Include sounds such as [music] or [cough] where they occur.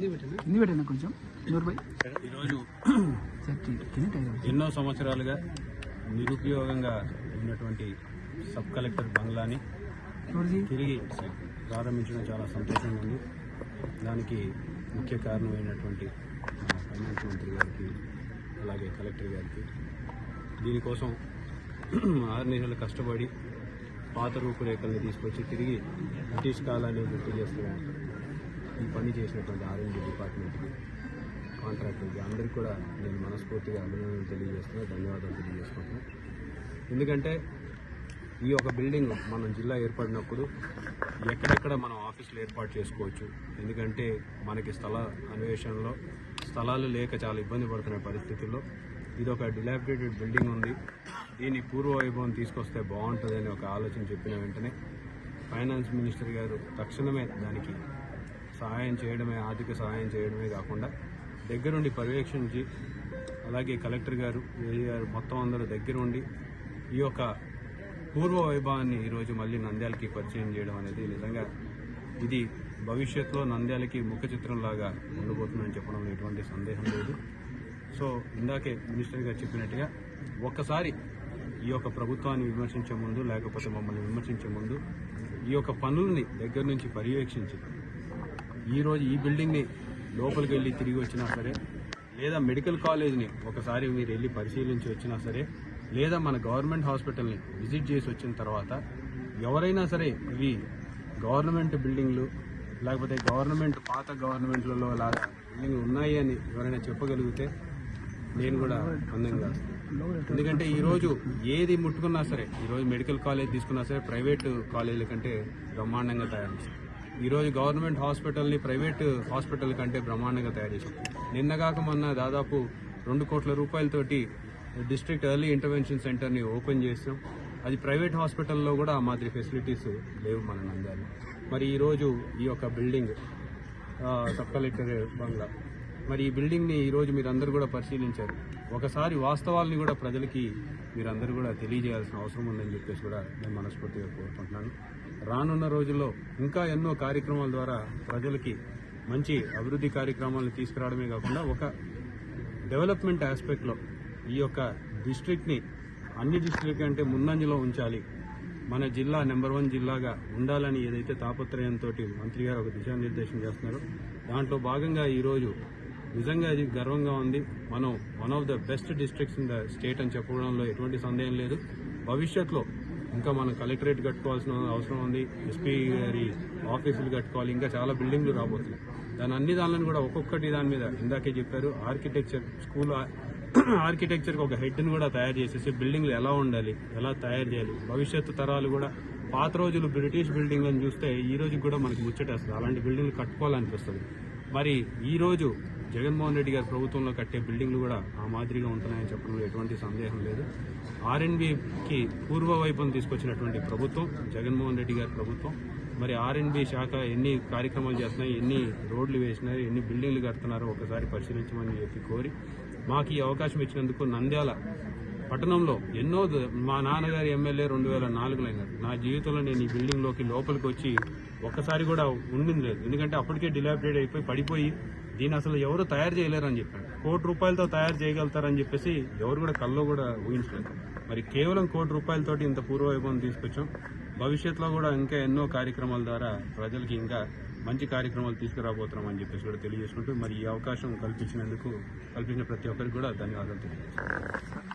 కింది పెట్టినా? కొంచెం. ఈరోజు ఎన్నో సంవత్సరాలుగా నిరుపయోగంగా ఉన్నటువంటి సబ్ కలెక్టర్ బంగ్లాని తిరిగి ప్రారంభించడం చాలా సంతోషంగా ఉంది. దానికి ముఖ్య కారణమైనటువంటి మా ఫైనాన్స్ మంత్రి గారికి అలాగే కలెక్టర్ గారికి. దీనికోసం [clears throat] ఆరు నెలలు కష్టపడి పాత రూపురేఖల్ని తీసుకొచ్చి తిరిగి బ్రిటిష్ కాలాన్ని గుర్తు చేస్తూ ఈ పని చేసినటువంటి ఆర్ఎండి డిపార్ట్మెంట్కి కాంట్రాక్టర్కి అందరికీ కూడా నేను మనస్ఫూర్తిగా అభినందనలు తెలియజేస్తున్నా ధన్యవాదాలు తెలియజేసుకుంటున్నాను ఎందుకంటే ఈ యొక్క బిల్డింగ్ మనం జిల్లా ఏర్పడినప్పుడు ఎక్కడెక్కడ మనం ఆఫీసులు ఏర్పాటు చేసుకోవచ్చు. ఎందుకంటే మనకి స్థల అన్వేషణలో స్థలాలు లేక చాలా ఇబ్బంది పడుతున్న పరిస్థితుల్లో ఇది ఒక డిలాబిటేటెడ్ బిల్డింగ్ ఉంది. దీన్ని పూర్వ వైభవం తీసుకొస్తే బాగుంటుంది ఒక ఆలోచన చెప్పిన వెంటనే ఫైనాన్స్ మినిస్టర్ గారు తక్షణమే దానికి సహాయం చేయడమే ఆర్థిక సహాయం చేయడమే కాకుండా దగ్గరుండి పర్యవేక్షించి అలాగే కలెక్టర్ గారు ఏఈ గారు మొత్తం అందరూ దగ్గరుండి ఈ యొక్క పూర్వ వైభవాన్ని ఈరోజు మళ్ళీ నంద్యాలకి పరిచయం చేయడం అనేది నిజంగా ఇది భవిష్యత్తులో నంద్యాలకి ముఖ చిత్రంలాగా ఉండబోతుందని చెప్పడంలో ఎటువంటి సందేహం లేదు. సో ఇందాకే మినిస్టర్ గారు చెప్పినట్టుగా ఒక్కసారి ఈ యొక్క ప్రభుత్వాన్ని విమర్శించే ముందు లేకపోతే మమ్మల్ని విమర్శించే ముందు ఈ యొక్క పనుల్ని దగ్గర నుంచి పర్యవేక్షించి ఈరోజు ఈ బిల్డింగ్ని లోపలికి వెళ్ళి తిరిగి వచ్చినా సరే లేదా మెడికల్ కాలేజ్ని ఒకసారి మీరు వెళ్ళి పరిశీలించి వచ్చినా సరే లేదా మన గవర్నమెంట్ హాస్పిటల్ని విజిట్ చేసి వచ్చిన తర్వాత ఎవరైనా సరే ఇవి గవర్నమెంట్ బిల్డింగ్లు లేకపోతే గవర్నమెంట్ పాత గవర్నమెంట్లలో లాగా బిల్డింగ్లు ఉన్నాయి అని ఎవరైనా చెప్పగలిగితే నేను కూడా అందంగా ఎందుకంటే ఈరోజు ఏది ముట్టుకున్నా సరే ఈరోజు మెడికల్ కాలేజ్ తీసుకున్నా సరే ప్రైవేటు కాలేజీల కంటే బ్రహ్మాండంగా తయారు చేశారు ఈరోజు గవర్నమెంట్ హాస్పిటల్ని ప్రైవేట్ హాస్పిటల్ కంటే బ్రహ్మాండంగా తయారు చేశాం. నిన్నగాక మొన్న దాదాపు రెండు కోట్ల రూపాయలతోటి డిస్ట్రిక్ట్ ఎర్లీ ఇంటర్వెన్షన్ సెంటర్ని ఓపెన్ చేసాం అది ప్రైవేట్ హాస్పిటల్లో కూడా ఆ మాదిరి ఫెసిలిటీస్ లేవు మన నంద్యాల మరి ఈరోజు ఈ యొక్క బిల్డింగ్ సబ్ కలెక్టర్ బంగ్లా. మరి ఈ బిల్డింగ్ని ఈరోజు మీరందరూ కూడా పరిశీలించారు. ఒకసారి వాస్తవాల్ని కూడా ప్రజలకి మీరందరూ కూడా తెలియజేయాల్సిన అవసరం ఉందని చెప్పేసి కూడా నేను మనస్ఫూర్తిగా కోరుకుంటున్నాను. రానున్న రోజుల్లో ఇంకా ఎన్నో కార్యక్రమాల ద్వారా ప్రజలకి మంచి అభివృద్ధి కార్యక్రమాలను తీసుకురావడమే కాకుండా ఒక డెవలప్మెంట్ ఆస్పెక్ట్లో ఈ యొక్క డిస్ట్రిక్ట్ని అన్ని డిస్ట్రిక్ట్ కంటే ముందంజలో ఉంచాలి. మన జిల్లా నెంబర్ వన్ జిల్లాగా ఉండాలని ఏదైతే తాపత్రయంతో మంత్రి గారు ఒక దిశానిర్దేశం చేస్తున్నారో దాంట్లో భాగంగా ఈరోజు నిజంగా ఇది గర్వంగా ఉంది. మనం one of the best districts in the state అని చెప్పడంలో ఎటువంటి సందేహం లేదు. భవిష్యత్తులో ఇంకా మనం కలెక్టరేట్ కట్టుకోవాల్సిన అవసరం ఉంది ఎస్పీ గారి ఆఫీసులు కట్టుకోవాలి ఇంకా చాలా బిల్డింగ్లు రాబోతున్నాయి. దాని అన్ని దానిలను కూడా ఒక్కొక్కటి దాని మీద ఇందాకే చెప్పారు ఆర్కిటెక్చర్ స్కూల్ [clears throat] ఆర్కిటెక్చర్కి ఒక హెడ్ని కూడా తయారు చేసేసి బిల్డింగ్లు ఎలా ఉండాలి ఎలా తయారు చేయాలి భవిష్యత్తు తరాలు కూడా పాత రోజులు బ్రిటిష్ బిల్డింగ్లను చూస్తే ఈ రోజు కూడా మనకి ముచ్చటేస్తుంది. అలాంటి బిల్డింగ్లు కట్టుకోవాలనిపిస్తుంది. మరి ఈరోజు జగన్మోహన్ రెడ్డి గారి ప్రభుత్వంలో కట్టే బిల్డింగ్లు కూడా ఆ మాదిరిగా ఉంటున్నాయని చెప్పడంలో ఎటువంటి సందేహం లేదు. ఆర్ఎన్బికి పూర్వ వైపును తీసుకొచ్చినటువంటి ప్రభుత్వం జగన్మోహన్ రెడ్డి గారి ప్రభుత్వం మరి ఆర్ఎన్బి శాఖ ఎన్ని కార్యక్రమాలు చేస్తున్నాయి ఎన్ని రోడ్లు వేసినాయి ఎన్ని బిల్డింగ్లు కడుతున్నారో ఒకసారి పరిశీలించమని చెప్పి కోరి మాకు ఈ అవకాశం ఇచ్చినందుకు నంద్యాల పట్టణంలో ఎన్నో మా నాన్నగారి ఎమ్మెల్యే రెండు వేల నాలుగులో అయినారు. నా జీవితంలో నేను ఈ బిల్డింగ్లోకి లోపలికి వచ్చి ఒక్కసారి కూడా ఉండింది లేదు. ఎందుకంటే అప్పటికే డిలాబరేట్ అయిపోయి పడిపోయి దీన్ని అసలు ఎవరు తయారు చేయలేరని చెప్పాడు కోటి రూపాయలతో తయారు చేయగలుగుతారని చెప్పేసి ఎవరు కూడా కల్లో కూడా ఊహించలేదు. మరి కేవలం కోటి రూపాయలతోటి ఇంత పూర్వవైభవం తీసుకొచ్చాం. భవిష్యత్తులో కూడా ఇంకా ఎన్నో కార్యక్రమాల ద్వారా ప్రజలకి ఇంకా మంచి కార్యక్రమాలు తీసుకురాబోతున్నామని చెప్పేసి కూడా తెలియజేసుకుంటూ మరి ఈ అవకాశం కల్పించినందుకు కల్పించిన ప్రతి ఒక్కరికి కూడా ధన్యవాదాలు తెలియజేస్తున్నాను.